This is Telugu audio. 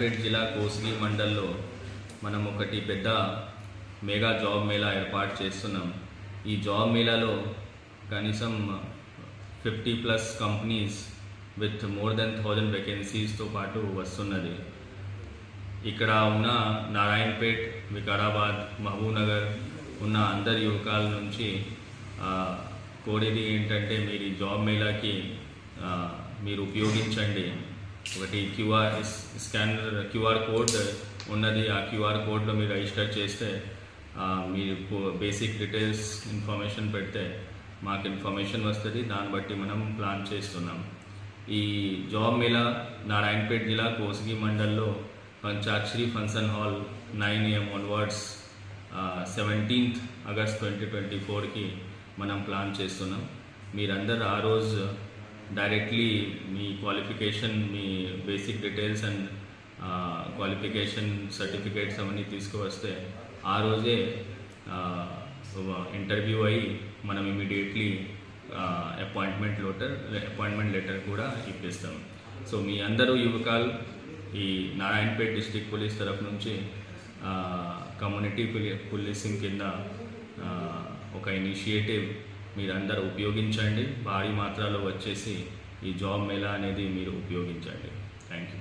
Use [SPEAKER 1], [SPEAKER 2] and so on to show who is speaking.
[SPEAKER 1] కోసిగి మండల్లో మనం ఒకటి పెద్ద మెగా జాబ్ మేళా ఏర్పాటు చేస్తున్నాం. ఈ జాబ్ మేళాలో కనీసం fifty plus companies with more than thousand వేకెన్సీస్తో పాటు వస్తున్నది. ఇక్కడ ఉన్న నారాయణపేట్ వికారాబాద్ మహబూబ్నగర్ ఉన్న అందరి యువకాల నుంచి కోరేది ఏంటంటే మీరు ఈ జాబ్ మేళాకి మీరు ఉపయోగించండి. ఒకటి క్యూఆర్ స్కానర్ క్యూఆర్ కోడ్ ఉన్నది. ఆ క్యూఆర్ కోడ్లో మీరు రిజిస్టర్ చేస్తే మీరు బేసిక్ డీటెయిల్స్ ఇన్ఫర్మేషన్ పెడితే మాకు ఇన్ఫర్మేషన్ వస్తుంది. దాన్ని బట్టి మనం ప్లాన్ చేస్తున్నాం. ఈ జాబ్ మేళా నారాయణపేట జిల్లా కోసిగి మండల్లో Panchakshari function hall nine AM onwards seventeenth August twenty twenty ఫోర్కి మనం ప్లాన్ చేస్తున్నాం. మీరందరూ ఆ రోజు డైరెక్ట్లీ మీ qualification me basic details and qualification certificates అవన్నీ తీసుకువస్తే ఆ రోజే ఇంటర్వ్యూ అయ్యి మనం immediately appointment letter appointment letter కూడా ఇప్పిస్తాం. సో మీ అందరూ యువకాలు ఈ నారాయణపేట్ డిస్ట్రిక్ట్ పోలీస్ తరఫు నుంచి కమ్యూనిటీ పోలీసింగ్ కింద ఒక ఇనిషియేటివ్ మీరందరూ ఉపయోగించండి. భారీ మాత్రలో వచ్చేసి ఈ జాబ్ మేళా అనేది మీరు ఉపయోగించండి. Thank you